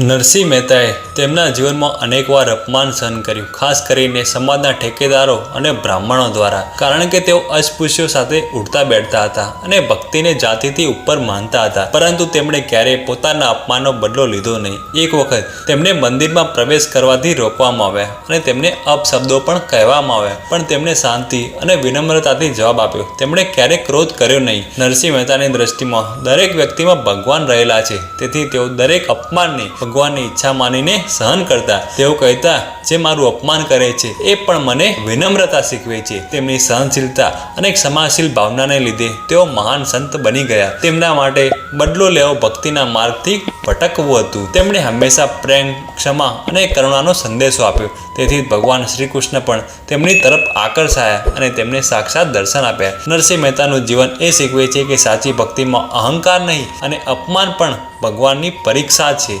નરસિંહ મહેતાએ તેમના જીવનમાં અનેકવાર અપમાન સહન કર્યું, ખાસ કરીને સમાજના ઠેકેદારો અને બ્રાહ્મણો દ્વારા, કારણ કે તેઓ અસ્પૃશ્યો સાથે ઉઠતા બેઠતા હતા અને ભક્તિને જાતિથી ઉપર માનતા હતા. પરંતુ તેમણે ક્યારેય પોતાના અપમાનનો બદલો લીધો નહીં. એક વખત તેમને મંદિરમાં પ્રવેશ કરવાથી રોકવામાં આવ્યા અને તેમને અપશબ્દો પણ કહેવામાં આવ્યા, પણ તેમણે શાંતિ અને વિનમ્રતાથી જવાબ આપ્યો. તેમણે ક્યારેય ક્રોધ કર્યો નહીં. નરસિંહ મહેતાની દ્રષ્ટિમાં દરેક વ્યક્તિમાં ભગવાન રહેલા છે, તેથી તેઓ દરેક અપમાનને ભગવાનની ઈચ્છા માનીને સહન કરતા. તેઓ કહેતા, જે મારું અપમાન કરે છે, એ પણ મને વિનમ્રતા શીખવે છે. તેમની સહનશીલતા અને ક્ષમાશીલ ભાવનાને લીધે તેઓ મહાન સંત બની ગયા. તેમના માટે બદલો લેવો ભક્તિના માર્ગથી ભટકવું હતું. તેમણે હંમેશા પ્રેમ, ક્ષમા અને કરુણાનો સંદેશો આપ્યો. તેથી ભગવાન શ્રી કૃષ્ણ પણ તેમની તરફ આકર્ષાયા અને તેમને સાક્ષાત દર્શન આપ્યા. નરસિંહ મહેતાનું જીવન એ શીખવે છે કે સાચી ભક્તિમાં અહંકાર નહીં અને અપમાન પણ ભગવાનની પરીક્ષા છે.